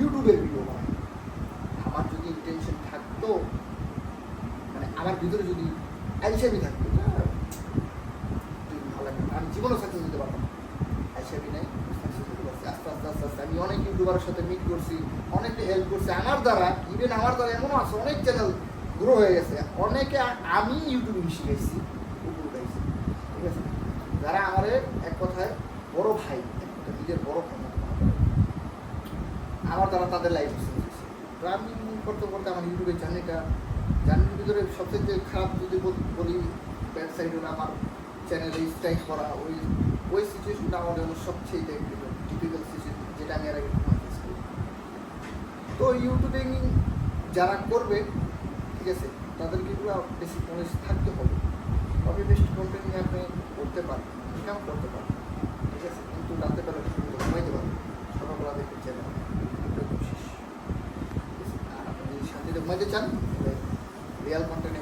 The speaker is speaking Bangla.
ইউটিউবের ভিডিও বানাই আমার যদি ইন্টেনশন থাকতো মানে আমার ভিতরে যদি অ্যালসেমি থাকতো ভালো লাগবে। আমি জীবনও সাকসেস দিতে পারতাম অ্যালসেমি নাই আস্তে আস্তে আস্তে আস্তে, আমি অনেক ইউটিউবারের সাথে মিট করছি অনেকে হেল্প করছে। আমার দ্বারা ইভেন আমার দ্বারা এমনও আছে, অনেক চ্যানেল গ্রো হয়ে গেছে। অনেকে আমি ইউটিউবে শিখাইছি উপর গাইছি ঠিক আছে? যারা আমার এক কথায় বড় ভাই নিজের বড় ভাই। আমার দ্বারা তাদের লাইফ আমি করতে করতে আমার ইউটিউবের জার্নিটা জার্নির ভিতরে সবচেয়ে খারাপ যদি বল- ব্যাড সাইড হলো আমার চ্যানেলে স্ট্রাইক করা, ওই ওই সিচুয়েশনটা আমার জন্য সবচেয়ে টিপিক্যাল সিচুয়েশন যেটা আমি এর আগে তো ইউটিউবিং যারা করবে, ঠিক আছে, তাদেরকে এগুলো বেশি নলেজ থাকতে হবে। তবে বেস্ট কন্টেন্ট নিয়ে আপনি করতে পারেন ইনকাম করতে পারেন ঠিক আছে, কিন্তু রাতে বেলা ঘুমাইতে চান রিয়াল কন্টেন্ট